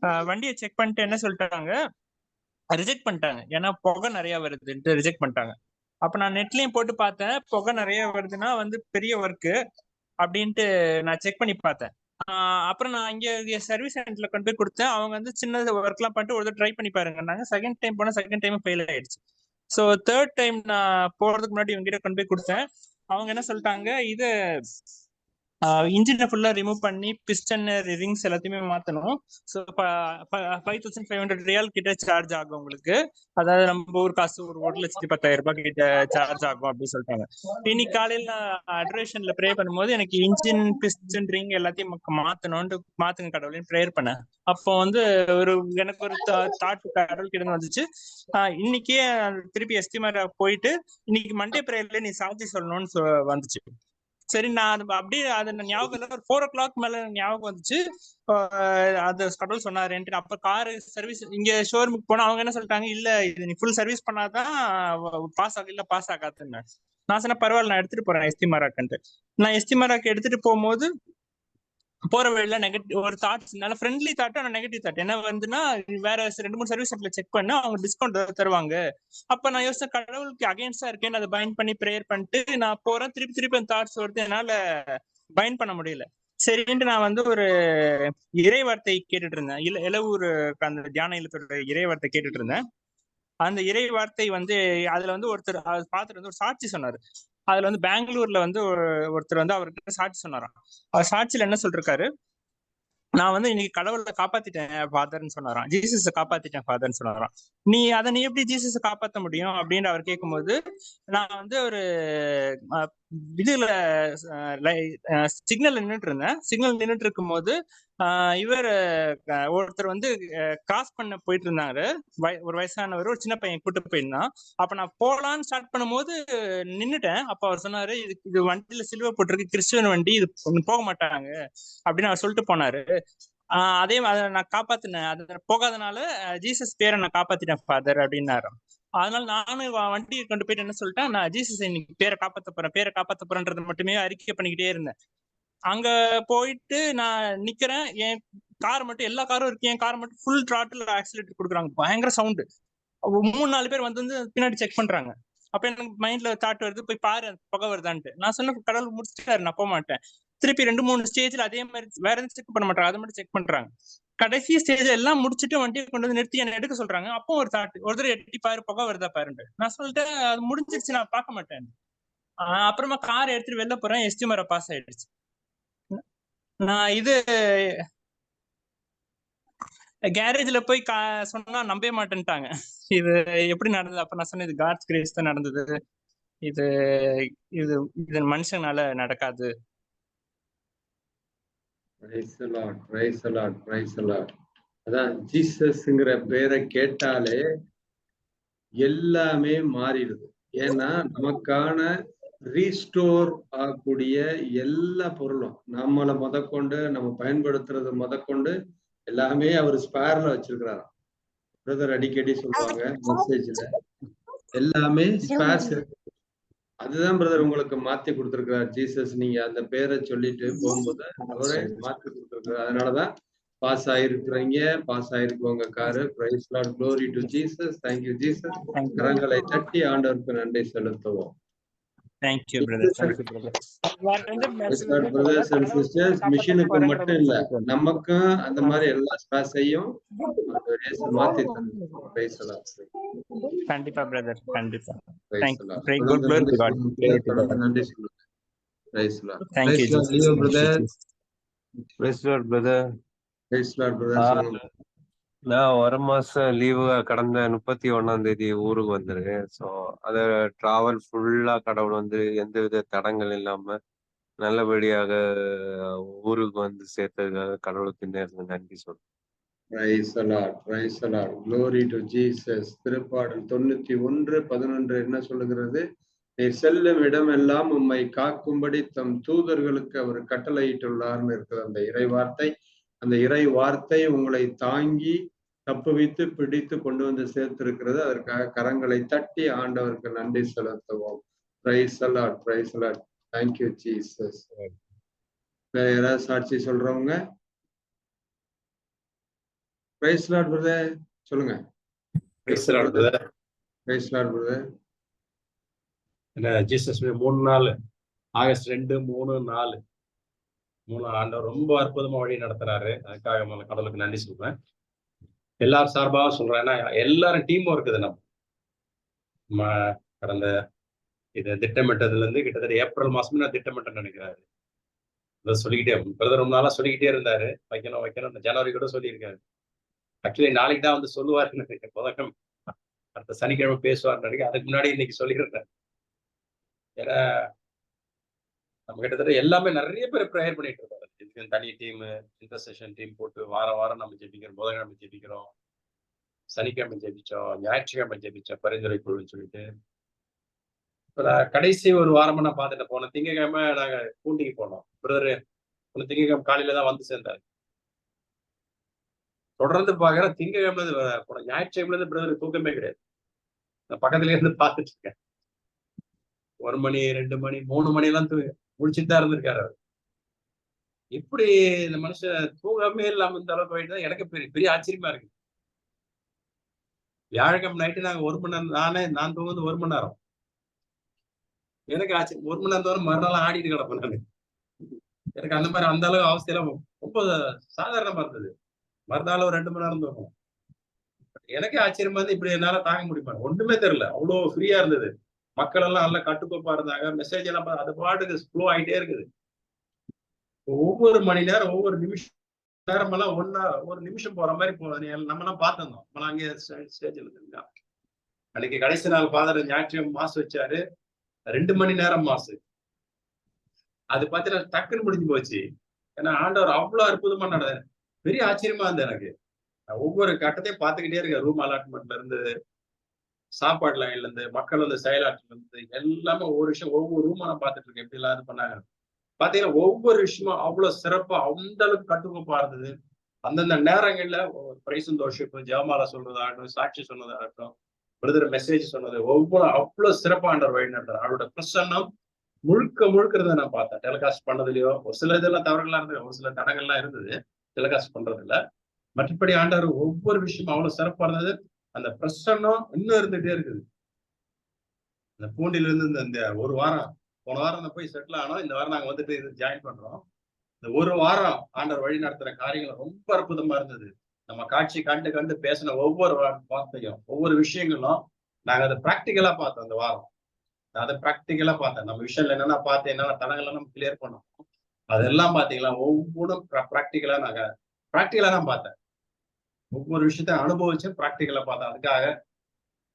வண்டியை செக் பண்ணிட்டு என்ன சொல்லிட்டாங்க? ரிஜெக்ட் பண்ணிட்டாங்க. ஏன்னா புகை நிறைய வருதுன்ட்டு ரிஜெக்ட் பண்ணிட்டாங்க. அப்ப நான் நெட்லயும் போட்டு பார்த்தேன். புகை நிறைய வருதுன்னா வந்து பெரிய ஒர்க்கு அப்படின்ட்டு நான் செக் பண்ணி பார்த்தேன். ஆஹ் அப்புறம் நான் இங்க சர்வீஸ் சென்டர்ல கொண்டு போய் கொடுத்தேன். அவங்க வந்து சின்ன ஒர்க் எல்லாம் பண்ணிட்டு ஒரு ட்ரை பண்ணி பாருங்க செகண்ட் டைம் போனால் செகண்ட் டைம் ஃபெயில் ஆயிடுச்சு. ஸோ தேர்ட் டைம் நான் போறதுக்கு முன்னாடி இவங்ககிட்ட கொண்டு போய் கொடுத்தேன். அவங்க என்ன சொல்லிட்டாங்க? இது இன்ஜினை ஃபுல்லா ரிமூவ் பண்ணி பிஸ்டன் ரிங்ஸ் எல்லாத்தையுமே மாத்தணும். So five thousand five hundred riyal கிட்ட சார்ஜ் ஆகும் உங்களுக்கு. அதாவது நம்ம ஊர் காசு ஒரு ஒரு லட்சத்தி பத்தாயிரம் ரூபாய் கிட்ட சார்ஜ் ஆகும் அப்படின்னு சொல்லிட்டாங்க இன்னைக்கு காலையில நான் அட்ரேஷன்ல ப்ரே பண்ணும்போது எனக்கு இன்ஜின் பிஸ்டன் ரிங் எல்லாத்தையும் மாத்தணும்னு மாத்துங்க கடவுளையும் ப்ரேயர் பண்ணேன் அப்போ வந்து ஒரு எனக்கு ஒரு தாட் கடவுள் கிட்ட வந்துச்சு. இன்னைக்கே திருப்பி எஸ்டிமேட் போயிட்டு இன்னைக்கு மண்டே ப்ரேயர்ல நீ சாட்சி சொல்லணும்னு வந்துச்சு. சரி நான் அப்படியே அது ஞாபகம் இல்லை. ஒரு ஃபோர் ஓ கிளாக் மேல ஞாபகம் வந்துச்சு. அது கடவுள் சொன்னாருன்ட்டு அப்ப கார் சர்வீஸ் இங்க ஷோரூமுக்கு போனா அவங்க என்ன சொல்லிட்டாங்க இல்ல இது நீ ஃபுல் சர்வீஸ் பண்ணாதான் பாஸ் ஆக இல்ல பாஸ் ஆகாதுன்னு. நான் சொன்ன பரவாயில்ல நான் எடுத்துட்டு போறேன் எஸ்டி மாராக்கன்ட்டு நான் எஸ்டி மாராக்கு எடுத்துட்டு போகும்போது போற வழியில நெகட்டிவ் ஒரு தாட்ஸ் நல்ல ஃப்ரெண்ட்லி தாட் ஆனா நெகட்டிவ் தாட் என்ன வந்துன்னா வேற ரெண்டு மூணு சர்வீஸ் சென்டர்ல செக் பண்ண அவங்க டிஸ்கவுண்ட் தருவாங்க. அப்ப நான் யோசிச்ச கடவுளுக்கு அகைன்ஸ்டா இருக்கேன்னு அதை பைண்ட் பண்ணி ப்ரேயர் பண்ணிட்டு நான் போறேன் திருப்பி திருப்பி அந்த தாட்ஸ் வருது என்னால பைண்ட் பண்ண முடியல. சரின்ட்டு நான் வந்து ஒரு இறை வார்த்தை கேட்டுட்டு இருந்தேன் இல்ல இளவூர் அந்த தியான இல்லத்தோட இறை வார்த்தை கேட்டுட்டு இருந்தேன் அந்த இறை வார்த்தை வந்து அதுல வந்து ஒருத்தர் பார்த்துட்டு வந்து ஒரு சாட்சி சொன்னாரு. அதுல வந்து பெங்களூர்ல வந்து ஒருத்தர் வந்து அவர்கிட்ட சாட்சி சொன்னாராம். அவர் சாட்சியில என்ன சொல்றாரு நான் வந்து இன்னைக்கு கடவுளை காப்பாத்திட்டேன் ஃபாதர்னு சொன்னாராம். ஜீசஸ காப்பாத்திட்டேன் ஃபாதர்னு சொன்னாராம். நீ அதை நீ எப்படி ஜீசஸ காப்பாத்த முடியும் அப்படின்னு அவர் கேட்கும்போது நான் வந்து ஒரு இதுல சிக்னல் நின்றுட்டு இருந்தேன். சிக்னல் நின்றுட்டு இருக்கும் போது இவர் ஒருத்தர் வந்து கிராஸ் பண்ண போயிட்டு இருந்தாரு ஒரு வயசானவர் ஒரு சின்ன பையன் கூட்டு போயிருந்தான். அப்ப நான் போலான்னு ஸ்டார்ட் பண்ணும்போது நின்னுட்டேன். அப்ப அவர் சொன்னாரு இது இது வண்டியில சிலுவை போட்டிருக்கு கிறிஸ்துவன் வண்டி இது போக மாட்டாங்க அப்படின்னு அவர் சொல்லிட்டு போனாரு. ஆஹ் அதே அதை நான் காப்பாத்தினேன். அது போகாதனால ஜீசஸ் பேரை நான் காப்பாத்திட்டேன் ஃபாதர் அப்படின்னாரு. அதனால நானும் வண்டியை கொண்டு போயிட்டு என்ன சொல்லிட்டேன் நான் ஜீசஸ் இன்னைக்கு பேரை காப்பாத்த போறேன் பேரை காப்பாத்த போறேன்றது மட்டுமே அறிக்கை பண்ணிக்கிட்டே இருந்தேன். அங்க போயிட்டு நான் நிக்கிறேன். என் கார் மட்டும் எல்லா காரும் இருக்கு. என் கார் மட்டும் ஃபுல் ட்ராட்டில் ஆக்சிலேட்டர் கொடுக்குறாங்க. பயங்கர சவுண்டு மூணு நாலு பேர் வந்து வந்து பின்னாடி செக் பண்றாங்க. அப்ப எனக்கு மைண்ட்ல தாட் வருது போய் பாரு புகை வருதான்ட்டு. நான் சொன்ன கடவுள் முடிச்சுட்டாரு நான் போக மாட்டேன். திருப்பி ரெண்டு மூணு ஸ்டேஜ்ல அதே மாதிரி வேற எதுவும் செக் பண்ண மாட்டாங்க அதை மட்டும் செக் பண்றாங்க. கடைசி ஸ்டேஜ் எல்லாம் முடிச்சுட்டு வண்டியை கொண்டு வந்து நிறுத்தி என்ன எடுக்க சொல்றாங்க. அப்போ ஒரு தாட் ஒருத்தர் எட்டி பாரு புகை வருதா பாருண்டு நான் சொல்லிட்டேன் அது முடிஞ்சிருச்சு நான் பார்க்க மாட்டேன். அப்புறமா கார் எடுத்துட்டு வெளில போறேன். எஸ்டிமரை பாஸ் ஆயிடுச்சு. நான் இது கேரேஜ்ல போய் கா சொன்னா நம்பவே மாட்டேன்ட்டாங்க. இது எப்படி நடந்தது? அப்ப நான் சொன்னேன் இது காட்ஸ் கிரேஸ் தான் நடந்தது. இது இது இது மனுஷனால நடக்காது. அதான் ஜீசஸ்ங்கிற பேரை கேட்டாலே எல்லாமே மாறிடுது. ஏன்னா நமக்கான ரீஸ்டோர் ஆகக்கூடிய எல்லா பொருளும். நம்மளை முதற்கொண்டு நம்ம பயன்படுத்துறது முதற்கொண்டு எல்லாமே அவர் ஸ்பேர்ல வச்சிருக்கிறாராம். பிரதர் அடிக்கடி சொல்லுவாங்க மெசேஜ்ல எல்லாமே ஸ்பேர்ஸ் இருக்கு அதுதான் பிரதர் உங்களுக்கு மாத்தி கொடுத்துருக்கிறார். ஜீசஸ் நீங்க அந்த பேரை சொல்லிட்டு போகும்போது அவரே மாத்தி கொடுத்துருக்காரு அதனாலதான் பாஸ் ஆயிருக்கிறீங்க பாஸ் ஆயிருக்கு உங்க car praise lord glory to Jesus thank you Jesus கரங்களை தட்டி ஆண்டவருக்கு நன்றி செலுத்துவோம். Thank you, brother. Thank you, brother. brothers and sisters மிஷினுக்கு மட்டும் இல்ல நமக்கும் அந்த மாதிரி எல்லா ஸ்பேஸையும் மாத்தி கண்டிப்பா பிரதர் கண்டிப்பா. நன்றி சொல்லுங்க praise lord brother. Praise lord ah, brother நான் ஒரு மாசம் லீவு கடந்த முப்பத்தி ஒன்னாம் தேதி ஊருக்கு வந்திருக்கேன் ஸோ அத டிராவல் ஃபுல்லா கடவுள் வந்து எந்தவித தடங்கள் இல்லாம நல்லபடியாக ஊருக்கு வந்து சேர்த்ததுக்காக கடவுளுக்கு நேர்ந்து நன்றி சொல்றேன் praise lord praise glory to Jesus திருப்பாடல் தொண்ணூத்தி ஒன்று பதினொன்று என்ன சொல்லுகிறது? நீ செல்லும் இடமெல்லாம் உம்மை காக்கும்படி தம் தூதர்களுக்கு அவர் கட்டளையிட்டுள்ளார்னு இருக்குது அந்த இறை வார்த்தை அந்த இறை வார்த்தை உங்களை தாங்கி தப்புவித்து பிடித்து கொண்டு வந்து சேர்த்திருக்கிறது. அதற்காக கரங்களை தட்டி ஆண்டவருக்கு நன்றி செலுத்துவோம். Praise the lord praise the lord thank you Jesus வேற யாராவது சாட்சி சொல்றவங்க? பிரைஸ் பிரதர் சொல்லுங்க. பிரைஸ் லார்ட் பிரதர் என்ன ஜீசஸ் மூணு நாள். ஆகஸ்ட் ரெண்டு மூணு நாலு. மூணு ஆண்டவர் ரொம்ப அற்புதமா வழி நடத்துறாரு. அதுக்காக கடவுளுக்கு நன்றி சொல்றேன். எல்லாரும் சார்பாக சொல்றேன். ஏன்னா எல்லாரும் டீம் ஒர்க் இது நம்ம. கடந்த இது திட்டமிட்டதுல இருந்து கிட்டத்தட்ட ஏப்ரல் மாசமே நான் திட்டமிட்டேன்னு நினைக்கிறாரு. இதை சொல்லிக்கிட்டே பிரதர் ரொம்ப நாளா சொல்லிக்கிட்டே இருந்தாரு. வைக்கணும் வைக்கணும் ஜனவரி கூட சொல்லியிருக்காரு. ஆக்சுவலி நாளைக்கு தான் வந்து சொல்லுவாருன்னு நினைக்கிறேன். புதன்கிழமை அடுத்த சனிக்கிழமை பேசுவார்னு நினைக்கிறேன். அதுக்கு முன்னாடி இன்னைக்கு சொல்லியிருந்தேன் ஏன்னா நம்ம கிட்டத்தட்ட எல்லாமே நிறைய பேர் ப்ரேயர் பண்ணிட்டு இருக்காரு இதுக்கு தனி டீம் இன்டர்செஷன் டீம் போட்டு வாரம் வாரம் நம்ம ஜெபிக்கிறோம் புதன்கிழமை ஜெபிக்கிறோம் சனிக்கிழமை ஜெபிச்சோம் ஞாயிற்றுக்கிழமை ஜெபிச்சோம் பரிந்துரை குழுன்னு சொல்லிட்டு. இப்ப நான் கடைசி ஒரு வாரமா நான் பார்த்துட்டு போனேன் திங்கக்கிழமை நாங்க பூண்டிக்கு போனோம். பிரதரு ஒன்று திங்கக்கிழமை காலையில தான் வந்து சேர்ந்தாரு. தொடர்ந்து பாக்குறேன் திங்கக்கிழமை போனோம் வ- ஞாயிற்றுக்கிழமை இருந்து பிரதர் தூக்கமே கிடையாது. நான் பக்கத்துல இருந்து பார்த்துட்டு இருக்கேன். ஒரு மணி ரெண்டு மணி மூணு மணி எல்லாம் தூ முடிச்சுட்டு தான் இருந்திருக்காரு அவர். இப்படி இந்த மனுஷன் தூங்கமே இல்லாம இந்த அளவுக்கு போயிட்டு தான் எனக்கு பெரிய பெரிய ஆச்சரியமா இருக்கு. வியாழக்கிழமை நைட்டு நாங்க ஒரு மணி நேரம் நானே நான் தூங்குறது ஒரு மணி நேரம். எனக்கு ஆச்சரியம் ஒரு மணி நேரம் தவிர மறுநாள் ஆடிட்டு கிடப்பேன் நான். எனக்கு அந்த மாதிரி அந்த அளவு அவசியம் ரொம்ப சாதாரணமா இருந்தது. மறுநாள் ஒரு ரெண்டு மணி நேரம் தூக்கம். எனக்கே ஆச்சரியமா இருந்து இப்படி என்னால தாங்க முடியுமா? ஒண்ணுமே தெரியல. அவ்வளவு ஃப்ரீயா இருந்தது. மக்கள் எல்லாம் நல்லா கட்டுக்கோப்பா இருந்தாங்க. மெசேஜ் எல்லாம் அது பாட்டுக்கு ஃப்ளோ ஆயிட்டே இருக்குது. ஒவ்வொரு மணி நேரம் ஒவ்வொரு நிமிஷம் நேரம் எல்லாம் ஒன்னா ஒரு நிமிஷம் போற மாதிரி போனது நம்ம எல்லாம் பார்த்திருந்தோம் நம்ம அங்கே ஸ்டேஜில் இருந்தோம். அன்னைக்கு கடைசி நாள் ஃபாதர் ஞாயிற்றுக்கிழமை மாசு வச்சாரு. ரெண்டு மணி நேரம் மாசு. அது பார்த்தீங்கன்னா டக்குன்னு முடிஞ்சு போச்சு. ஏன்னா ஆண்டவர் அவ்வளவு அற்புதமா நட பெரிய ஆச்சரியமா இருந்தது எனக்கு. ஒவ்வொரு கட்டத்தையும் பார்த்துக்கிட்டே இருக்கேன். ரூம் அலாட்மெண்ட்ல இருந்து சாப்பாடு லைன்ல இருந்து மக்கள் வந்து செயலாற்றுல இருந்து எல்லாமே ஒவ்வொரு விஷயம் ஒவ்வொரு ரூமா நான் பார்த்துட்டு இருக்கேன். எப்படி எல்லாம் இது பண்ணாங்க பாத்தீங்கன்னா ஒவ்வொரு விஷயமும் அவ்வளவு சிறப்பா அந்த அளவுக்கு கட்டுக்கோப்பா இருந்தது. அந்தந்த நேரங்கள்ல பிரைசும் தோஷிப்பு ஜெயமாலா சொல்றதாகட்டும் சாட்சி சொன்னதாகட்டும் பிரதர் மெசேஜ் சொன்னது ஒவ்வொரு அவ்வளவு சிறப்பா வழி நடந்தார். அவரோட பிரசன்னம் முழுக்க முழுக்கிறத நான் பார்த்தேன். டெலிகாஸ்ட் பண்ணதுலயோ ஒரு சில இதெல்லாம் தவறுகளா இருந்தது ஒரு சில தடங்கள்லாம் இருந்தது டெலிகாஸ்ட் பண்றதுல மற்றபடி ஆண்டவர் ஒவ்வொரு விஷயமும் அவ்வளவு சிறப்பா இருந்தது. அந்த பிரசன்னம் இன்னும் இருந்துட்டே இருக்குது. இந்த பூண்டில இருந்து இந்த- இந்த ஒரு வாரம் போன வாரம் நான் போய் செட்டில் ஆனோம். இந்த வாரம் நாங்கள் வந்துட்டு இது ஜாயின் பண்றோம். இந்த ஒரு வாரம் ஆண்டவர் வழி நடத்துற காரியங்கள் ரொம்ப அற்புதமா இருந்தது. நம்ம காட்சி கண்டு கண்டு பேசின ஒவ்வொரு வார்த்தையும் ஒவ்வொரு விஷயங்களும் நாங்கள் அதை ப்ராக்டிக்கலா பார்த்தோம் அந்த வாரம். நான் அதை ப்ராக்டிக்கலா பார்த்தேன். நம்ம விஷயம் என்னென்ன பார்த்தேன் என்னென்ன தடங்கள்லாம் நம்ம கிளியர் பண்ணோம். அதெல்லாம் பார்த்தீங்களா? ஒவ்வொன்றும் ப்ராக்டிக்கலா நாங்க ப்ராக்டிக்கலா தான் பார்த்தேன். ஒவ்வொரு விஷயத்த அனுபவிச்சு ப்ராக்டிக்கலா பார்த்தேன். அதுக்காக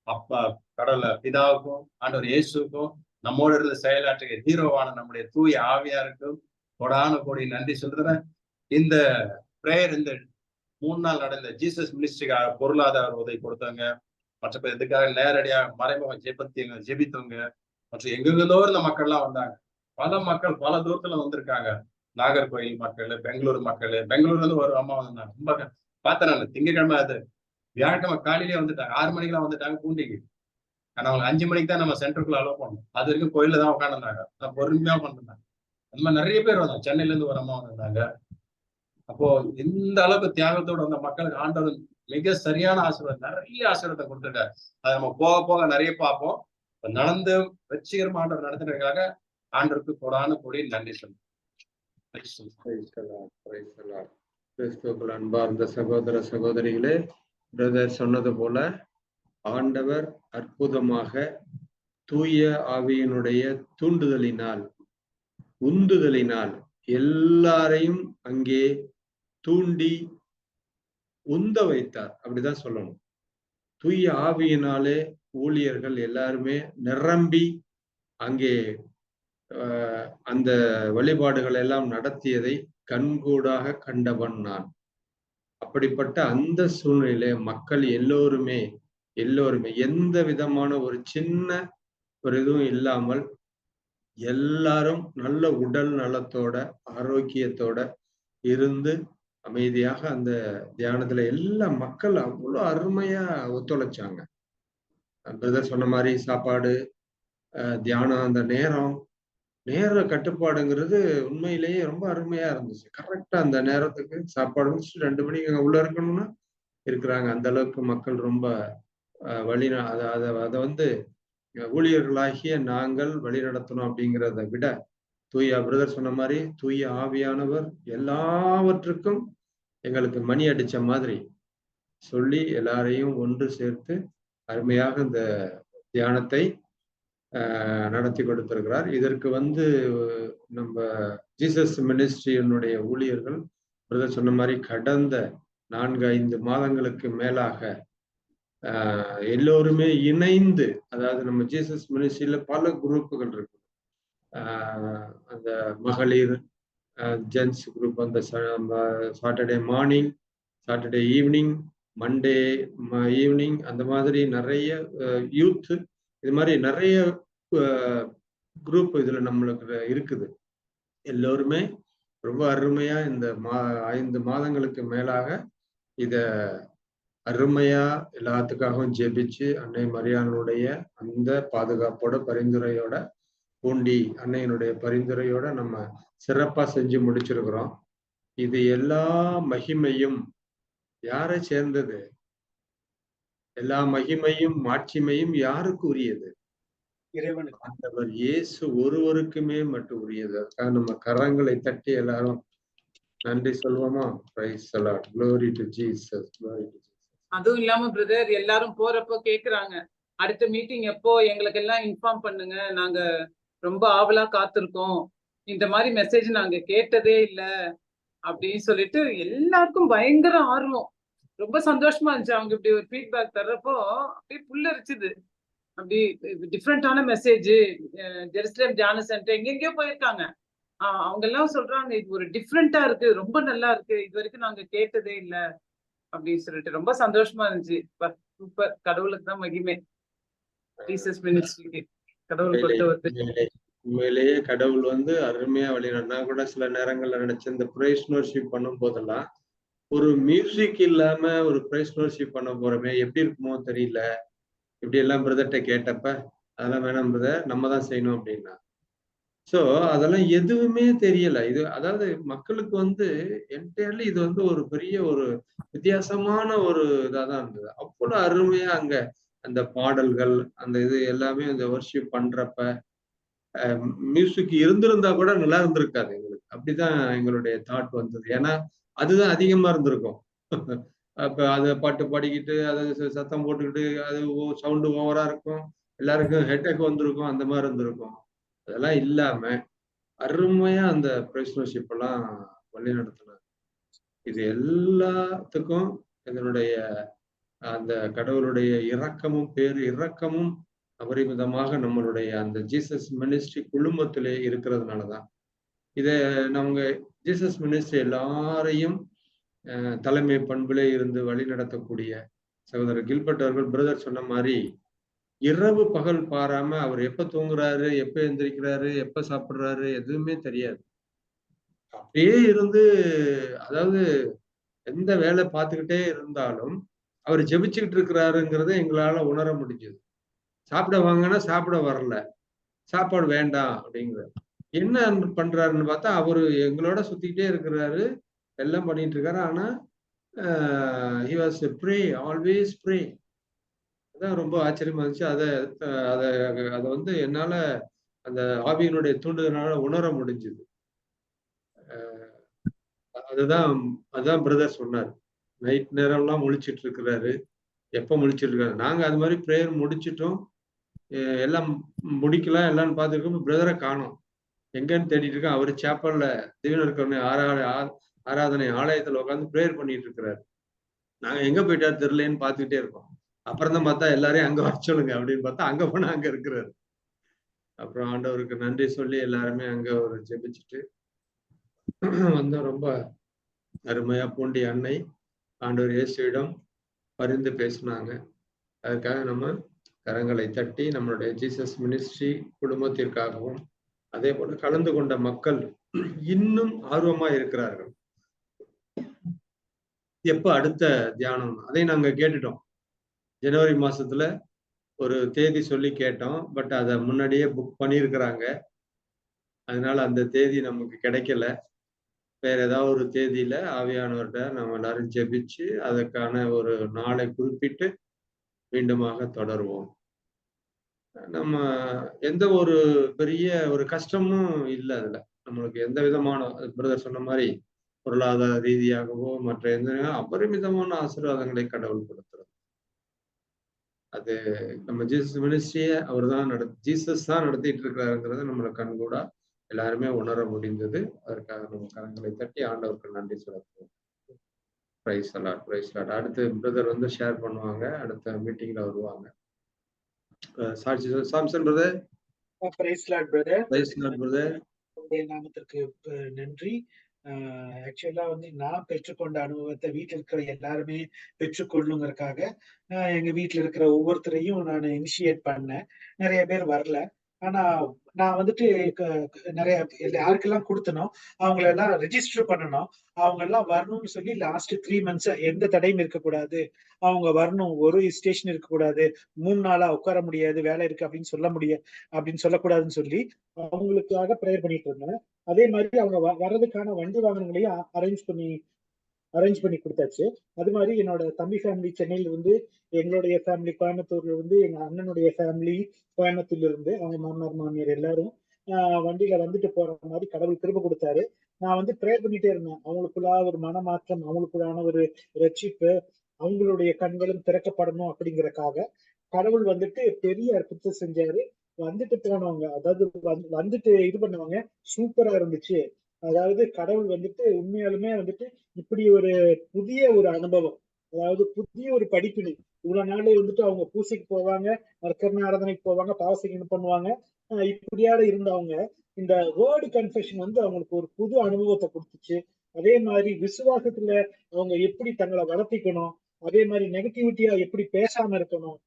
அப்பா கடவுள பிதாவுக்கும் ஆண்டவர் இயேசுக்கும் நம்மோடு இருந்து செயலாற்றிய ஹீரோவான நம்முடைய தூய ஆவியாருக்கும் கொடான கோடி நன்றி சொல்றேன். இந்த பிரேயர் இந்த மூணு நாள் நடந்த ஜீசஸ் மினிஸ்ட்ரிக்காக பொருளாதார உதவி கொடுத்தவங்க மற்ற இதுக்காக நேரடியா மறைமுக ஜெபத்தியங்க ஜெபித்தவங்க மற்றும் எங்கெங்கதோ இருந்த மக்கள்லாம் வந்தாங்க. பல மக்கள் பல தூரத்துல வந்திருக்காங்க. நாகர்கோயில் மக்கள் பெங்களூர் மக்கள் பெங்களூர்ல இருந்து ஒரு அம்மா வந்தாங்க. ரொம்ப பார்த்தேன் நான் திங்கக்கிழமை அது வியாழக்கிழமை காலையிலேயே வந்துட்டாங்க. ஆறு மணிக்கெல்லாம் வந்துட்டாங்க பூண்டிக்கு. ஆனா அவங்க அஞ்சு மணிக்கு தான் நம்ம சென்டருக்குள்ள அலோவ் பண்ணோம் அது வரைக்கும் கோயில தான் உட்காந்துருந்தாங்க நான் பொறுமையா பண்ணிருந்தாங்க அந்த மாதிரி நிறைய பேர் வந்தாங்க. சென்னையில இருந்து வரமா வந்திருந்தாங்க. அப்போ எந்த அளவுக்கு தியாகத்தோட வந்த மக்களுக்கு ஆண்டவர் மிக சரியான ஆசீர்வாதம் நிறைய ஆசீர்வாதத்தை கொடுத்துருக்காரு. அதை நம்ம போக போக நிறைய பார்ப்போம். நடந்து வெற்றிகரமா ஆண்டவர் நடத்துறதுக்காக ஆண்டவருக்கு கொடான கொடி நன்றி சொல்லுங்கள் அன்பார்ந்த சகோதர சகோதரிகளே பிரதர் சொன்னது போல ஆண்டவர் அற்புதமாக தூய ஆவியினுடைய தூண்டுதலினால் உந்துதலினால் எல்லாரையும் அங்கே தூண்டி உந்த வைத்தார். அப்படிதான் சொல்லணும். தூய ஆவியினாலே ஊழியர்கள் எல்லாருமே நிரம்பி அங்கே ஆஹ், அந்த வழிபாடுகள் எல்லாம் நடத்தியதை கண்கூடாக கண்டவன் நான். அப்படிப்பட்ட அந்த சூழ்நிலையில மக்கள் எல்லோருமே எல்லோருமே எந்த விதமான ஒரு சின்ன ஒரு இதுவும் இல்லாமல் எல்லாரும் நல்ல உடல் நலத்தோட ஆரோக்கியத்தோட இருந்து அமைதியாக அந்த தியானத்துல எல்லா மக்கள் அவ்வளவு அருமையா ஒத்துழைச்சாங்க. பிரதர் சொன்ன மாதிரி சாப்பாடு தியானம் அந்த நேரம் நேர கட்டுப்பாடுங்கிறது உண்மையிலேயே ரொம்ப அருமையா இருந்துச்சு. கரெக்டா அந்த நேரத்துக்கு சாப்பாடு முடிச்சுட்டு ரெண்டு மணிக்கு அங்க உள்ள இருக்கணும்னா இருக்கிறாங்க. அந்த அளவுக்கு மக்கள் ரொம்ப வழி அதை அதை அதை வந்து ஊழியர்களாகிய நாங்கள் வழி நடத்தணும் அப்படிங்கிறத விட தூய பிரதர் சொன்ன மாதிரி தூய ஆவியானவர் எல்லாவற்றுக்கும் எங்களுக்கு மணி அடிச்ச மாதிரி சொல்லி எல்லாரையும் ஒன்று சேர்த்து அருமையாக இந்த தியானத்தை நடத்தி கொடுத்திருக்கிறார். இதற்கு வந்து நம்ம ஜீசஸ் மினிஸ்ட்ரியினுடைய ஊழியர்கள் பிரதர் சொன்ன மாதிரி கடந்த நான்கு ஐந்து மாதங்களுக்கு மேலாக எல்லோருமே இணைந்து அதாவது நம்ம ஜீசஸ் மினிஸ்ட்ரியில பல குரூப்புகள் இருக்கு. அந்த மகளிர் ஜென்ஸ் குரூப் அந்த Saturday morning Saturday evening Monday evening அந்த மாதிரி நிறைய யூத் இது மாதிரி நிறைய குரூப் இதுல நம்மளுக்கு இருக்குது. எல்லோருமே ரொம்ப அருமையா இந்த மா ஐந்து மாதங்களுக்கு மேலாக இத அருமையா எல்லாத்துக்காகவும் ஜெபிச்சு அன்னை மரியானுடைய அந்த பாதுகாப்போட பரிந்துரையோட பூண்டி அன்னையினுடைய பரிந்துரையோட நம்ம சிறப்பா செஞ்சு முடிச்சிருக்கிறோம். இது எல்லா மகிமையும் யாரை சேர்ந்தது? எல்லா மகிமையும் மாட்சிமையும் யாருக்கு உரியது? இறைவனுக்கு. ஆண்டவர் இயேசு ஒருவருக்குமே மட்டும் உரியது. அதுக்காக நம்ம கரங்களை தட்டி எல்லாரும் நன்றி சொல்வோமா? Praise the lord glory to Jesus glory to அதுவும் இல்லாம பிரதர் எல்லாரும் போறப்போ கேக்குறாங்க. அடுத்த மீட்டிங் எப்போ? எங்களுக்கு எல்லாம் இன்ஃபார்ம் பண்ணுங்க. நாங்க ரொம்ப ஆவலா காத்திருக்கோம். இந்த மாதிரி மெசேஜ் நாங்க கேட்டதே இல்ல. அப்படின்னு சொல்லிட்டு எல்லாருக்கும் பயங்கர ஆர்வம். ரொம்ப சந்தோஷமா இருந்துச்சு. அவங்க இப்படி ஒரு ஃபீட்பேக் தர்றப்போ அப்படியே புல்லரிச்சுது அப்படி டிஃப்ரெண்டான மெசேஜ் ஜெருசலேம் தியான சென்டர் எங்கெங்கயோ போயிருக்காங்க. ஆஹ் அவங்க எல்லாம் சொல்றாங்க இது ஒரு டிஃப்ரெண்டா இருக்கு. ரொம்ப நல்லா இருக்கு. இது வரைக்கும் நாங்க கேட்டதே இல்லை. அப்படின்னு சொல்லிட்டு ரொம்ப சந்தோஷமா இருந்துச்சு. சூப்பர் கடவுளுக்கு தான் மகிமை. ஜீசஸ் மினிஸ்ட்ரிக்கு கடவுள் கொடுத்த உண்மையிலேயே கடவுள் வந்து அருமையா வழி நான் கூட சில நேரங்கள்ல நினைச்சேன் இந்த பிரைஸ் நோர்ஷிப் பண்ணும் போதெல்லாம் ஒரு மியூசிக் இல்லாம ஒரு பிரைஸ் நோர்ஷிப் பண்ண போறோமே எப்படி இருக்குமோ தெரியல. இப்படி எல்லாம் பிரதர்கிட்ட கேட்டப்ப அதெல்லாம் வேணாம் பிரதர் நம்ம தான் செய்யணும் அப்படின்னா ஸோ அதெல்லாம் எதுவுமே தெரியல. இது அதாவது மக்களுக்கு வந்து என்டையர்லி இது வந்து ஒரு பெரிய ஒரு வித்தியாசமான ஒரு இதாதான் இருந்தது. அவ்வளவு அருமையா அங்க அந்த பாடல்கள் அந்த இது எல்லாமே அந்த ஒர்ஷிப் பண்றப்ப மியூசிக் இருந்திருந்தா கூட நல்லா இருந்திருக்காது எங்களுக்கு. அப்படிதான் எங்களுடைய தாட் வந்தது. ஏன்னா அதுதான் அதிகமா இருந்திருக்கும். அப்ப அதை பாட்டு பாடிக்கிட்டு அதை சத்தம் போட்டுக்கிட்டு அது சவுண்டு ஓவரா இருக்கும். எல்லாருக்கும் ஹெட்டேக் வந்திருக்கும். அந்த மாதிரி இருந்திருக்கும். அதெல்லாம் இல்லாம அருமையா அந்த பிரைஸ்னர்ஷிப் எல்லாம் வழி நடத்தினாங்க. இது எல்லாத்துக்கும் இதனுடைய அந்த கடவுளுடைய இரக்கமும் பேரு இரக்கமும் அபரிமிதமாக நம்மளுடைய அந்த ஜீசஸ் மினிஸ்ட்ரி குழுமத்திலே இருக்கிறதுனாலதான். இதை நம்ம ஜீசஸ் மினிஸ்ட்ரி எல்லாரையும் அஹ், தலைமை பண்பிலே இருந்து வழி நடத்தக்கூடிய சகோதரர் கில்பர்ட் அவர்கள் பிரதர் சொன்ன மாதிரி இரவு பகல் பாராம அவர் எப்ப தூங்குறாரு எப்ப எந்திரிக்கிறாரு எப்ப சாப்பிடுறாரு எதுவுமே தெரியாது. அப்படியே இருந்து அதாவது எந்த வேலை பார்த்துக்கிட்டே இருந்தாலும் அவர் ஜெபிச்சுக்கிட்டு இருக்கிறாருங்கிறத எங்களால உணர முடிஞ்சது. சாப்பிட வாங்கன்னா சாப்பிட வரல. சாப்பாடு வேண்டாம் அப்படிங்கிற என்ன பண்றாருன்னு பார்த்தா அவரு எங்களோட சுத்திக்கிட்டே இருக்கிறாரு. எல்லாம் பண்ணிட்டு இருக்காரு. ஆனா he was pray always pray அதான் ரொம்ப ஆச்சரியமா இருந்துச்சு. அதை அதை அதை வந்து என்னால அந்த ஆவியினுடைய தூண்டுதனால உணர முடிஞ்சுது. அதுதான் அதுதான் பிரதர் சொன்னார். நைட் நேரம்லாம் முழிச்சிட்டு இருக்கிறாரு எப்ப முழிச்சிட்டு இருக்காரு நாங்க அது மாதிரி ப்ரேயர் முடிச்சிட்டோம். எல்லாம் முடிக்கலாம் எல்லாம் பார்த்துருக்கோம் பிரதரை காணோம். எங்கன்னு தேடிட்டு இருக்கோம் அவர் சேப்பல்ல திவீனர் கருணை ஆராதனை ஆலயத்துல உட்காந்து ப்ரேயர் பண்ணிட்டு இருக்கிறாரு நாங்க எங்க போயிட்டாரு தெரியலன்னு பார்த்துக்கிட்டே இருக்கோம். அப்புறம் தான் பார்த்தா எல்லாரையும் அங்க வர அப்படின்னு பார்த்தா அங்க போனா அங்க இருக்கிறாரு. அப்புறம் ஆண்டவருக்கு நன்றி சொல்லி எல்லாருமே அங்க ஒரு ஜெபிச்சுட்டு வந்தோம் ரொம்ப அருமையா பூண்டி அன்னை ஆண்டவர் இயேசுவிடம் பரிந்து பேசினாங்க. அதுக்காக நம்ம கரங்களை தட்டி நம்மளுடைய ஜீசஸ் மினிஸ்ட்ரி குடும்பத்திற்காகவும் அதே போல கலந்து கொண்ட மக்கள் இன்னும் ஆர்வமா இருக்கிறார்கள். எப்ப அடுத்த தியானம்? அதை நாங்க கேட்டுட்டோம். ஜனவரி மாசத்துல ஒரு தேதி சொல்லி கேட்டோம் பட் அதை முன்னாடியே புக் பண்ணியிருக்கிறாங்க அதனால அந்த தேதி நமக்கு கிடைக்கல. வேற ஏதாவது ஒரு தேதியில ஆவியானவர்கிட்ட நம்ம எல்லாரும் ஜெபிச்சு அதற்கான ஒரு நாளை குறிப்பிட்டு மீண்டுமாக தொடருவோம். நம்ம எந்த ஒரு பெரிய ஒரு கஷ்டமும் இல்லை அதுல. நம்மளுக்கு எந்த விதமான பிரதர் சொன்ன மாதிரி பொருளாதார ரீதியாகவோ மற்ற எந்த அபரிமிதமான ஆசீர்வாதங்களை கடவுள் கொடுக்கிறது அது நம்ம ஜீசஸ் மினிஸ்ட்ரியை அவர் தான் நட ஜீசஸ் தான் நடத்திட்டு இருக்கிறாருங்கிறத நம்மளை கண்கூடா எல்லாருமே உணர முடிந்தது. அதற்காக நம்ம கரங்களை தட்டி ஆண்டவருக்கு நன்றி செலுத்துவோம். Praise the lord praise the lord அடுத்து பிரதர் வந்து ஷேர் பண்ணுவாங்க. அடுத்த மீட்டிங்ல வருவாங்க. சாட்சி Samson brother praise lord brother praise the lord brother நாமத்திற்கு நன்றி. ஆக்சுவலா வந்து நான் பெற்றுக்கொண்ட அனுபவத்தை வீட்டில் இருக்கிற எல்லாருமே பெற்றுக்கொள்ளுங்கிறதுக்காக அஹ், எங்க வீட்டில் இருக்கிற ஒவ்வொருத்தரையும் நான் இனிஷியேட் பண்ணேன். நிறைய பேர் வரல. ஆனா நான் வந்துட்டு நிறைய யாருக்கெல்லாம் கொடுத்தனும் அவங்கள எல்லாம் ரெஜிஸ்டர் பண்ணணும். அவங்க எல்லாம் வரணும்னு சொல்லி லாஸ்ட் த்ரீ மந்த்ஸ் எந்த தடையும் இருக்கக்கூடாது. அவங்க வரணும். ஒரு ஸ்டேஷன் இருக்கக்கூடாது. மூணு நாளா உட்கார முடியாது. வேலை இருக்கு அப்படின்னு சொல்ல முடியாது அப்படின்னு சொல்லக்கூடாதுன்னு சொல்லி அவங்களுக்காக ப்ரேயர் பண்ணிட்டு இருந்தேன். அதே மாதிரி அவங்க வ- வர்றதுக்கான வண்டி வாகனங்களையும் அரேஞ்ச் பண்ணி அரேஞ்ச் பண்ணி கொடுத்தாச்சு. அது மாதிரி என்னோட தம்பி ஃபேமிலி சென்னையில இருந்து எங்களுடைய ஃபேமிலி கோயம்புத்தூர்ல இருந்து எங்க அண்ணனுடைய ஃபேமிலி கோயம்புத்தூர்ல இருந்து அவங்க மாமனார் மாமியார் எல்லாரும் வண்டியில வந்துட்டு போற மாதிரி கடவுள் திரும்ப கொடுத்தாரு. நான் வந்து ப்ரே பண்ணிட்டே இருந்தேன். அவங்களுக்குள்ள ஒரு மனமாற்றம் அவங்களுக்குள்ளான ஒரு ரட்சிப்பு அவங்களுடைய கண்களும் திறக்கப்படணும் அப்படிங்கறக்காக கடவுள் வந்துட்டு பெரிய அற்புதத்தை செஞ்சாரு. வந்துட்டு போனவங்க அதாவது வந்துட்டு இது பண்ணவங்க சூப்பரா இருந்துச்சு. அதாவது கடவுள் வந்துட்டு உண்மையாலுமே வந்துட்டு இப்படி ஒரு புதிய ஒரு அனுபவம் அதாவது புதிய ஒரு படிப்பினை. இவ்வளவு நாள் வந்துட்டு அவங்க பூசைக்கு போவாங்க நற்கரண ஆராதனைக்கு போவாங்க பாவசிகம் பண்ணுவாங்க. இப்படியாட இருந்தவங்க இந்த வேர்டு கன்ஃபெஷன் வந்து அவங்களுக்கு ஒரு புது அனுபவத்தை கொடுத்துச்சு. அதே மாதிரி விசுவாசத்துல அவங்க எப்படி தங்களை வளர்த்திக்கணும் அதே மாதிரி நெகட்டிவிட்டியா எப்படி பேசாம இருக்கணும்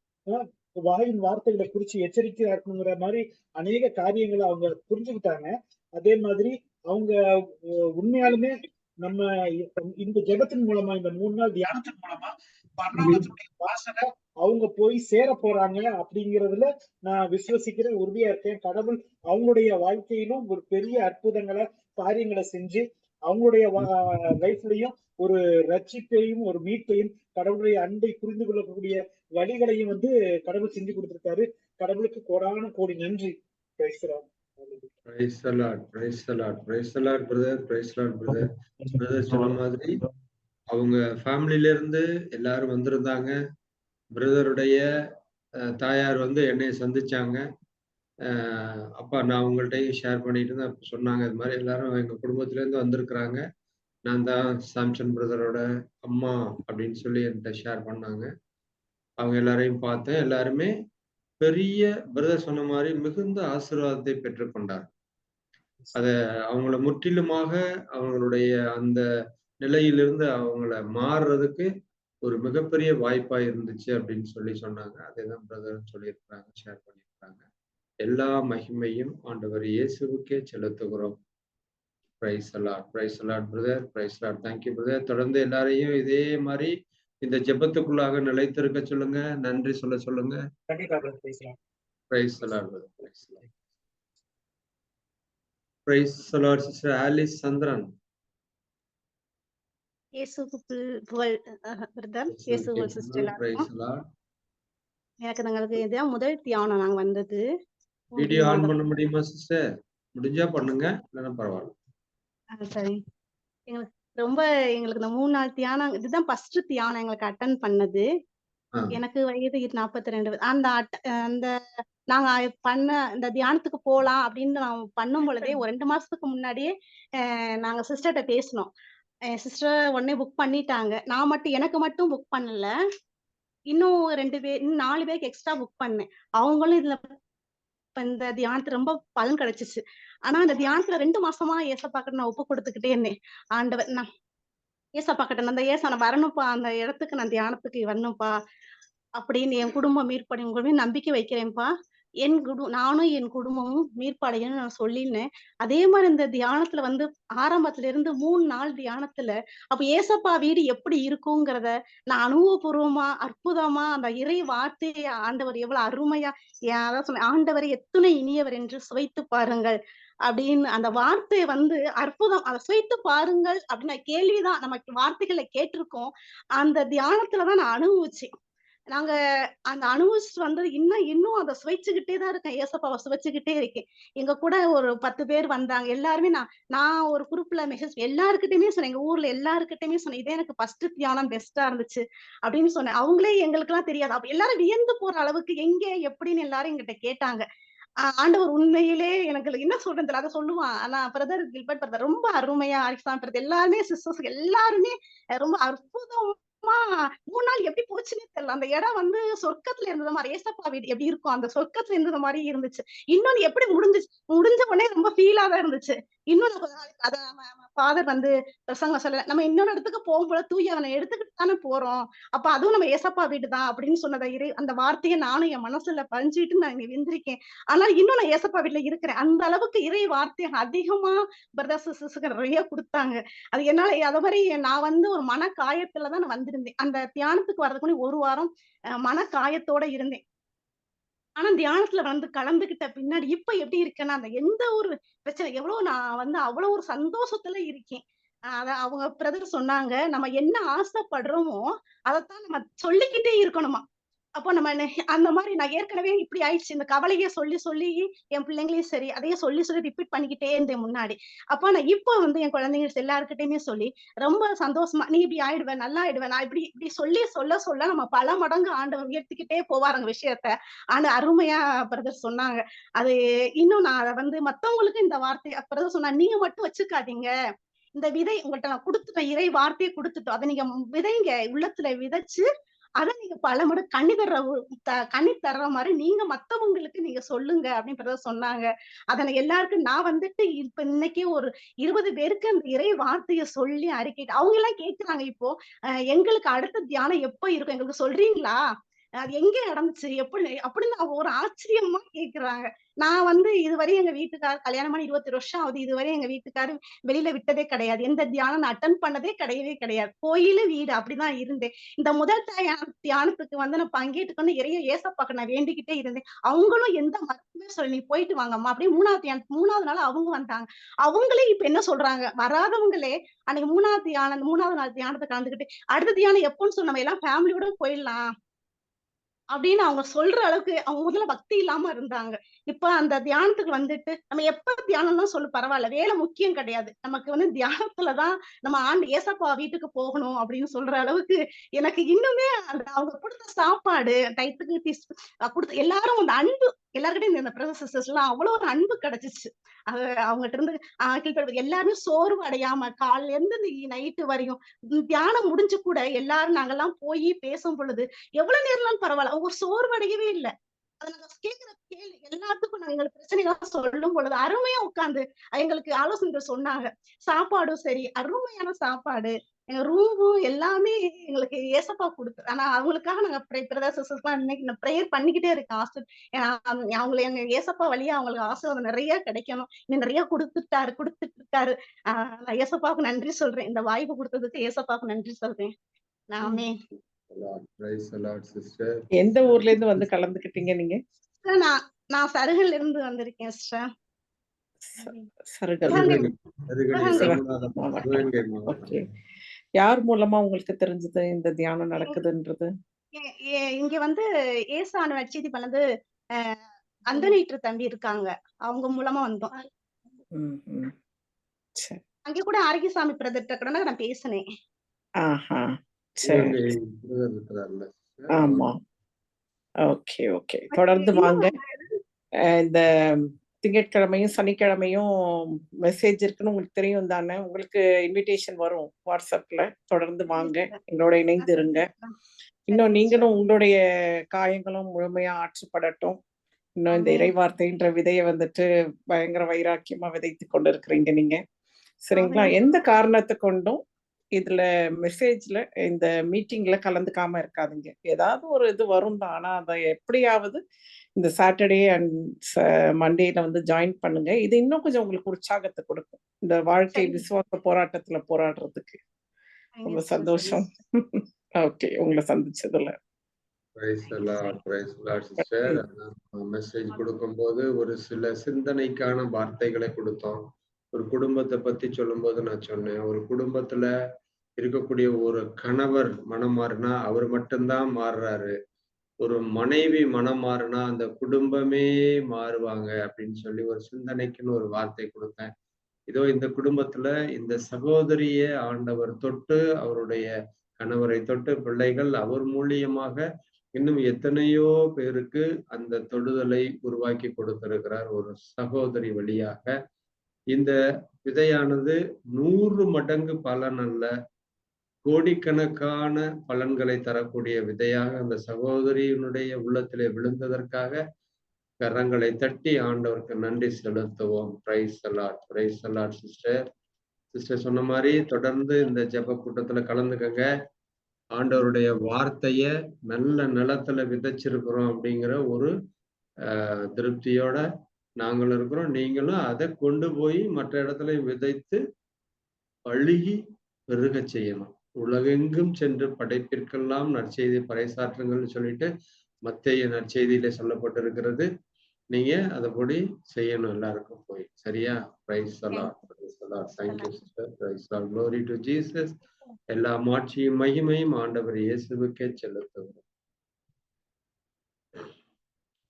வாயின் வார்த்தைகளை குறிச்சு எச்சரிக்கையா இருக்கணுங்கிற மாதிரி அநேக காரியங்களை அவங்க புரிஞ்சுக்கிட்டாங்க. அதே மாதிரி அவங்க உண்மையாலுமே நம்ம இந்த ஜெபத்தின் மூலமா இந்த மூணு நாள் தியானத்தின் மூலமா பரலோகத்துடைய வாசனை அவங்க போய் சேர போறாங்க அப்படிங்கிறதுல நான் விசுவசிக்கிறேன் உறுதியா இருக்கேன். கடவுள் அவங்களுடைய வாழ்க்கையிலும் ஒரு பெரிய அற்புதங்களை காரியங்களை செஞ்சு அவங்களுடைய லைஃப்லயும் ஒரு ரட்சிப்பையும் ஒரு மீட்பையும் கடவுளுடைய அன்பை புரிந்து கொள்ளக்கூடிய வழிகளையும் வந்து கடவுள் செஞ்சு கொடுத்திருக்காரு. கடவுளுக்கு கோடான கோடி நன்றி. பேசுறாங்க praise the lord praise the lord praise the lord brother praise the lord brother brother சொன்ன மாதிரி அவங்க ஃபேமிலில இருந்து எல்லாரும் வந்திருந்தாங்க. பிரதருடைய தாயார் வந்து என்னைய சந்திச்சாங்க. அப்பா நான் உங்கள்கிட்டயும் ஷேர் பண்ணிட்டு இருந்தேன் அப்போ சொன்னாங்க. இது மாதிரி எல்லாரும் எங்கள் குடும்பத்துலேருந்து வந்திருக்கிறாங்க. நான் தான் சாம்சன் பிரதரோட அம்மா அப்படின்னு சொல்லி என்கிட்ட ஷேர் பண்ணாங்க. அவங்க எல்லாரையும் பார்த்தேன் எல்லாருமே பெரிய பிரதர் சொன்ன மாதிரி மிகுந்த ஆசீர்வாதத்தை பெற்றுக்கொண்டார் அத அவங்கள முற்றிலுமாக அவங்களுடைய அந்த நிலையிலிருந்து அவங்கள மாறுறதுக்கு ஒரு மிகப்பெரிய வாய்ப்பா இருந்துச்சு அப்படின்னு சொல்லி சொன்னாங்க. அதே தான் பிரதர் சொல்லியிருக்கிறாங்க ஷேர் பண்ணியிருக்காங்க எல்லா மகிமையும் ஆண்டவர் இயேசுவுக்கே செலுத்துகிறோம். Praise the lord praise the lord brother praise the lord thank you brother தொடர்ந்து எல்லாரையும் இதே மாதிரி இந்த ஜெபத்துக்குள்ளாக நிலைத்திருக்க சொல்லுங்க. நன்றி சொல்ல சொல்லுங்க. Praise the lord brother praise the lord praise the lord sister Alice Chandran எனக்கு நாங்களுக்கு இதான் முதல் தியானம் நாங்க வந்தது. வீடியோ ஆன் பண்ண முடியுமா சிஸ்டர்? முடிஞ்சா பண்ணுங்க இல்லைன்னா பரவாயில்ல. சரி. எங்களுக்கு ரொம்ப எங்களுக்கு இந்த மூணு நாள் தியானம் இதுதான் ஃபர்ஸ்ட் தியானம் எங்களுக்கு அட்டன் பண்ணது. எனக்கு வயது நாற்பத்தி ரெண்டு அந்த அந்த நாங்க பண்ண இந்த தியானத்துக்கு போலாம் அப்படின்னு நான் பண்ணும் பொழுதே ஒரு ரெண்டு மாசத்துக்கு முன்னாடியே நாங்க சிஸ்டர்கிட்ட பேசினோம். சிஸ்டர் உடனே புக் பண்ணிட்டாங்க. நான் மட்டும் எனக்கு மட்டும் புக் பண்ணல. இன்னும் ரெண்டு பேர் இன்னும் நாலு பேருக்கு எக்ஸ்ட்ரா புக் பண்ணேன். அவங்களும் இதுல இப்ப இந்த தியானத்துல ரொம்ப பலன் கிடைச்சிச்சு. ஆனா அந்த தியானத்துல ரெண்டு மாசமா ஏசப்பாக்கிட்ட நான் ஒப்பு கொடுத்துக்கிட்டே இருந்தேன். ஆண்டவர் நான் ஏசப்பாக்கிட்ட நான் அந்த ஏசா நான் வரணும்ப்பா அந்த இடத்துக்கு நான் தியானத்துக்கு வரணும்ப்பா அப்படின்னு என் குடும்பம் மீட்படை உங்களுமே நம்பிக்கை வைக்கிறேன்ப்பா. என் குடு நானும் என் குடும்பமும் மீட்படையன்னு நான் சொல்லினேன் அதே மாதிரி இந்த தியானத்துல வந்து ஆரம்பத்துல இருந்து மூணு நாள் தியானத்துல அப்ப ஏசப்பா வீடு எப்படி இருக்குங்கிறத நான் அனுபவபூர்வமா அற்புதமா அந்த இறை வார்த்தையை ஆண்டவர் எவ்வளவு அருமையா ஏன் அதான் சொன்னேன் ஆண்டவர் எத்தனை இனியவர் என்று சுவைத்து பாருங்கள் அப்படின்னு அந்த வார்த்தை வந்து அற்புதம். அதை சுவைத்து பாருங்கள் அப்படின்னா கேள்விதான் நமக்கு வார்த்தைகளை கேட்டிருக்கோம். அந்த தியானத்துலதான் நான் அனுபவிச்சேன். நாங்க அந்த அனுபவிச்சு வந்தது இன்னும் இன்னும் அதை சுவைச்சுக்கிட்டே தான் இருக்கேன். ஏசப்பாவை சுவைச்சுக்கிட்டே இருக்கேன். எங்க கூட ஒரு பத்து பேர் வந்தாங்க. எல்லாருமே நான் நான் ஒரு குரூப்ல மெசேஜ் எல்லாருக்கிட்டையுமே சொன்னேன். எங்க ஊர்ல எல்லாருக்கிட்டையுமே சொன்னேன் இதே எனக்கு ஃபர்ஸ்ட் தியானம் பெஸ்டா இருந்துச்சு அப்படின்னு சொன்னேன். அவங்களே எங்களுக்கு எல்லாம் தெரியாது. அப்ப எல்லாரும் வியந்து போற அளவுக்கு எங்க எப்படின்னு எல்லாரும் எங்கிட்ட கேட்டாங்க. ஆண்டவர் உண்மையிலே எனக்கு என்ன சொல்றது தெரியல. அதை சொல்லுவான். ஆனா பிரதர் கில்பர்ட் பிரதர் ரொம்ப அருமையா ஆரிசான் பிரதர் எல்லாருமே சிஸ்டர்ஸ் எல்லாருமே ரொம்ப அற்புதம் மூணு நாள் எப்படி போச்சுன்னே தெரியல. அந்த இடம் வந்து சொர்க்கத்துல இருந்தது மாதிரி ஏசப்பா வீடு எப்படி இருக்கும்? அந்த சொர்க்கத்துல இருந்தது மாதிரி இருந்துச்சு. இன்னொன்னு எப்படி முடிஞ்சுச்சு? முடிஞ்ச உடனே ரொம்ப ஃபீலா தான் இருந்துச்சு. இன்னொன்னு கொஞ்ச நாளைக்கு அத ஃபாதர் வந்து பிரசங்கம் சொல்ல நம்ம இன்னொரு இடத்துக்கு போகும்போது தூய் அவனை எடுத்துக்கிட்டு தானே போறோம். அப்ப அதுவும் நம்ம ஏசப்பா வீடு தான் அப்படின்னு சொன்னதை இறை அந்த வார்த்தையை நானும் என் மனசுல பதிஞ்சுட்டு நான் இங்க வெந்திருக்கேன். ஆனா இன்னும் நான் ஏசப்பா வீட்டுல இருக்கிறேன். அந்த அளவுக்கு இறை வார்த்தை அதிகமா பிரதர்ஸ் சிஸ்டருக்கு நிறைய கொடுத்தாங்க. அது என்னால அத மாதிரி நான் வந்து ஒரு மன காயத்துலதான் நான் வந்திருந்தேன். அந்த தியானத்துக்கு வர்றதுக்கு ஒரு வாரம் அஹ், மன காயத்தோட இருந்தேன். ஆனா தியானத்துல வந்து கலந்துகிட்ட பின்னாடி இப்ப எப்படி இருக்கேன்னா அந்த எந்த ஒரு பிரச்சனை எவ்வளவு நான் வந்து அவ்வளவு ஒரு சந்தோஷத்துல இருக்கேன். அத அவங்க பிரதர் சொன்னாங்க நம்ம என்ன ஆசைப்படுறோமோ அதைத்தான் நம்ம சொல்லிக்கிட்டே இருக்கணுமா? அப்போ நம்ம அந்த மாதிரி நான் ஏற்கனவே இப்படி ஆயிடுச்சு. இந்த கவலையை சொல்லி சொல்லி என் பிள்ளைங்களையும் சரி அதையே சொல்லி சொல்லி ரிப்பீட் பண்ணிக்கிட்டே இருந்தேன் முன்னாடி. அப்போ நான் இப்போ வந்து என் குழந்தைங்க எல்லாருக்கிட்டையுமே சொல்லி ரொம்ப சந்தோஷமா நீ இப்படி ஆயிடுவேன் நல்லா ஆயிடுவேன் நான் இப்படி இப்படி சொல்லி சொல்ல சொல்ல நம்ம பல மடங்கு ஆண்டவர் உயர்த்திக்கிட்டே போவாருங்க விஷயத்த. ஆனா அருமையா பிரதர் சொன்னாங்க. அது இன்னும் நான் அதை வந்து மத்தவங்களுக்கு இந்த வார்த்தை பிரதர் சொன்னா நீங்க மட்டும் வச்சுக்காதீங்க. இந்த விதை உங்கள்கிட்ட நான் கொடுத்துட்டேன் இறை வார்த்தையை கொடுத்துட்டோம். அதை நீங்க விதைங்க உள்ளத்துல விதைச்சு அதை நீங்க பல முறை கண்ணி தர்ற கண்ணி தர்ற மாதிரி நீங்க மத்தவங்களுக்கு நீங்க சொல்லுங்க அப்படின்றத சொன்னாங்க. அதனை எல்லாருக்கும் நான் வந்துட்டு இப்ப இன்னைக்கு ஒரு இருபது பேருக்கு அந்த இறை வார்த்தையை சொல்லி அறிக்கைட்டு அவங்க எல்லாம் கேட்கிறாங்க இப்போ எங்களுக்கு அடுத்த தியானம் எப்போ இருக்கும்? எங்களுக்கு சொல்றீங்களா? அது எங்க நடந்துச்சு? எப்படி அப்படின்னு ஒரு ஆச்சரியமா கேக்குறாங்க. நான் வந்து இதுவரை எங்க வீட்டுக்கார் கல்யாணம் பண்ணி இருபத்தி வருஷம் ஆகுது. இதுவரை எங்க வீட்டுக்காரு வெளியில விட்டதே கிடையாது. எந்த தியானம் நான் அட்டன் பண்ணதே கிடையவே கிடையாது. கோயிலு வீடு அப்படிதான் இருந்தேன். இந்த முதல் தியானத்துக்கு வந்து நான் பங்கேற்றுக்கணும் இறைய ஏசப்பாக்க நான் வேண்டிக்கிட்டே இருந்தேன். அவங்களும் எந்த மருத்துவமே சொல்லி நீ போயிட்டு வாங்கம்மா அப்படியே மூணாவது தியானம் மூணாவது நாள் அவங்க வந்தாங்க. அவங்களே இப்ப என்ன சொல்றாங்க? வராதவங்களே அன்னைக்கு மூணாவது தியானம் மூணாவது நாள் தியானத்தை கலந்துக்கிட்டு அடுத்த தியானம் எப்போன்னு சொன்னவங்க எல்லாம் ஃபேமிலியோட போயிடலாம். அப்படின்னு அவங்க சொல்ற அளவுக்கு அவங்க முதல்ல பக்தி இல்லாம இருந்தாங்க. இப்ப அந்த தியானத்துக்கு வந்துட்டு நம்ம எப்ப தியானம்லாம் சொல்லு பரவாயில்ல. வேலை முக்கியம் கிடையாது. நமக்கு வந்து தியானத்துலதான் நம்ம ஆண்டு ஏசப்பா வீட்டுக்கு போகணும் அப்படின்னு சொல்ற அளவுக்கு எனக்கு இன்னுமே அந்த அவங்க கொடுத்த சாப்பாடு டைத்துக்கு கொடுத்த எல்லாரும் அந்த அன்பு எல்லாருக்கிட்டையும் இந்த பிரதர் சிஸ்டர்ஸ் எல்லாம் அவ்வளவு ஒரு அன்பு கிடைச்சிச்சு. அது அவங்ககிட்ட இருந்து ஆஹ் எல்லாருமே சோர்வு அடையாம காலையில இருந்து நைட்டு வரையும் தியானம் முடிஞ்சு கூட எல்லாரும் நாங்கெல்லாம் போய் பேசும் பொழுது எவ்வளவு நேரம்னாலும் பரவாயில்ல. அவங்க சோர்வு அடையவே இல்லை. அதை நாங்க கேட்கிற கேள்வி எல்லாத்துக்கும் நாங்க எங்களுக்கு பிரச்சனைகள் சொல்லும் பொழுது அருமையா உட்கார்ந்து எங்களுக்கு ஆலோசனைகள் சொன்னாங்க. சாப்பாடும் சரி அருமையான சாப்பாடு. எங்க ரூமும் எல்லாமே எங்களுக்கு ஏசப்பா கொடுத்து ஆனா அவங்களுக்காக நாங்க பிரதர் சிஸ்டர்ஸ்லாம் இன்னைக்கு நான் ப்ரேயர் பண்ணிக்கிட்டே இருக்கேன் ஆசை ஏன்னா, அவங்க- அவங்களை எங்க ஏசப்பா வழியா அவங்களுக்கு ஆசீர்வாதம் நிறைய கிடைக்கணும். இன்னும் நிறைய கொடுத்துட்டாரு கொடுத்துட்டு இருக்காரு. ஆஹ் நான் ஏசப்பாவுக்கு நன்றி சொல்றேன். இந்த வாய்ப்பு கொடுத்ததுக்கு ஏசப்பாவுக்கு நன்றி சொல்றேன். நாமே எந்த ஊர்ல இருந்து வந்து கலந்துக்கிட்டீங்க நீங்க? நான் நான் சருகல்ல இருந்து வந்திருக்கேன் சிஸ்டர் யார் மூலமா உங்களுக்கு தெரிஞ்சது இந்த தியானம் நடக்குதுன்றது? ஏ- ஏ- இங்க வந்து ஏசான நற்செய்தி பண்ணது அந்தனீற்று தம்பி இருக்காங்க. அவங்க மூலமா வந்தோம். ம், ம். சரி. அங்க கூட ஆரோக்கியசாமி பிரதர்ட்ட கூட நான் பேசினேன். ஆமா. Okay okay. தொடர்ந்து வாங்க. இந்த திங்கட்கிழமையும் சனிக்கிழமையும் மெசேஜ் இருக்குன்னு உங்களுக்கு தெரியும் தானே? உங்களுக்கு இன்விடேஷன் வரும் வாட்ஸ்அப்ல. தொடர்ந்து வாங்க. எங்களோட இணைந்து இருங்க. இன்னும் நீங்களும் உங்களுடைய காயங்களும் முழுமையா ஆற்றுப்படட்டும். இன்னும் இந்த. இறைவார்த்தைன்ற விதையை வந்துட்டு பயங்கர வைராக்கியமா விதைத்து கொண்டு இருக்கிறீங்க நீங்க. சரிங்களா. எந்த காரணத்தை கொண்டும் இதுல மெசேஜ்ல இந்த மீட்டிங்ல கலந்துக்காம இருக்காதீங்க. ஏதாவது ஒரு இது வரும் தான் ஆனா அதை எப்படியாவது இந்த சாட்டர்டே அண்ட் மண்டேல வந்து ஜாயின் பண்ணுங்க. இது இன்னும் கொஞ்சம் உங்களுக்கு உற்சாகத்தை கொடுக்கும். இந்த வாழ்க்கை. விசுவாச போராட்டத்துல போராடுறதுக்கு. ரொம்ப சந்தோஷம். ஓகே உங்களை சந்திச்சதுல. மெசேஜ் கொடுக்கும்போது ஒரு சில சிந்தனைக்கான வார்த்தைகளை கொடுத்தோம். ஒரு குடும்பத்தை பத்தி சொல்லும்போது நான் சொன்னேன். ஒரு குடும்பத்துல இருக்கக்கூடிய ஒரு கணவர் மனம் மாறினா அவர் மட்டும்தான் மாறுறாரு. ஒரு மனைவி மனம் மாறினா அந்த குடும்பமே மாறுவாங்க அப்படின்னு சொல்லி ஒரு சிந்தனைக்குன்னு ஒரு வார்த்தை கொடுத்தேன். இதோ இந்த குடும்பத்துல இந்த சகோதரிய ஆண்டவர் தொட்டு அவருடைய கணவரை தொட்டு பிள்ளைகள் அவர் மூலியமாக இன்னும் எத்தனையோ பேருக்கு அந்த தொடுதலை உருவாக்கி கொடுத்திருக்கிறார் ஒரு சகோதரி வழியாக. இந்த விதையானது நூறு மடங்கு பலன் அல்ல. கோடிக்கணக்கான பலன்களை தரக்கூடிய விதையாக அந்த சகோதரியினுடைய உள்ளத்திலே விழுந்ததற்காக கரங்களை தட்டி ஆண்டவருக்கு நன்றி செலுத்துவோம். Praise the lord praise the lord sister sister சொன்ன மாதிரி தொடர்ந்து இந்த ஜெப கூட்டத்துல கலந்துக்கங்க. ஆண்டவருடைய வார்த்தைய நல்ல நிலத்துல விதைச்சிருக்கிறோம் அப்படிங்கிற ஒரு ஆஹ் திருப்தியோட நாங்களும் இருக்கிறோம் நீங்களும் அதை கொண்டு போய் மற்ற இடத்துல விதைத்து பழுகி பெருக செய்யணும். உலகெங்கும் சென்று படைப்பிற்கெல்லாம் நற்செய்தி பறைசாற்றுங்கள்னு சொல்லிட்டு மத்திய நற்செய்தியில சொல்லப்பட்டிருக்கிறது. நீங்க அதபடி செய்யணும் எல்லாருக்கும் போய். சரியா? Praise thank you sister praise glory to Jesus எல்லா மாட்சியும் மகிமையும் ஆண்டவர் இயேசுவுக்கே செலுத்துவோம்.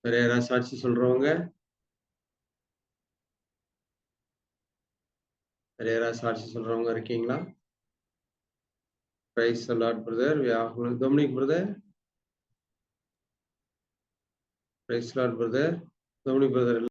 வேற யாராவது சாட்சி சொல்றவங்க? ஹரேரா யாராவது சாட்சி சொல்றவங்க இருக்கீங்களா? Praise the lord brother Dominic brother praise lord brother Dominic brother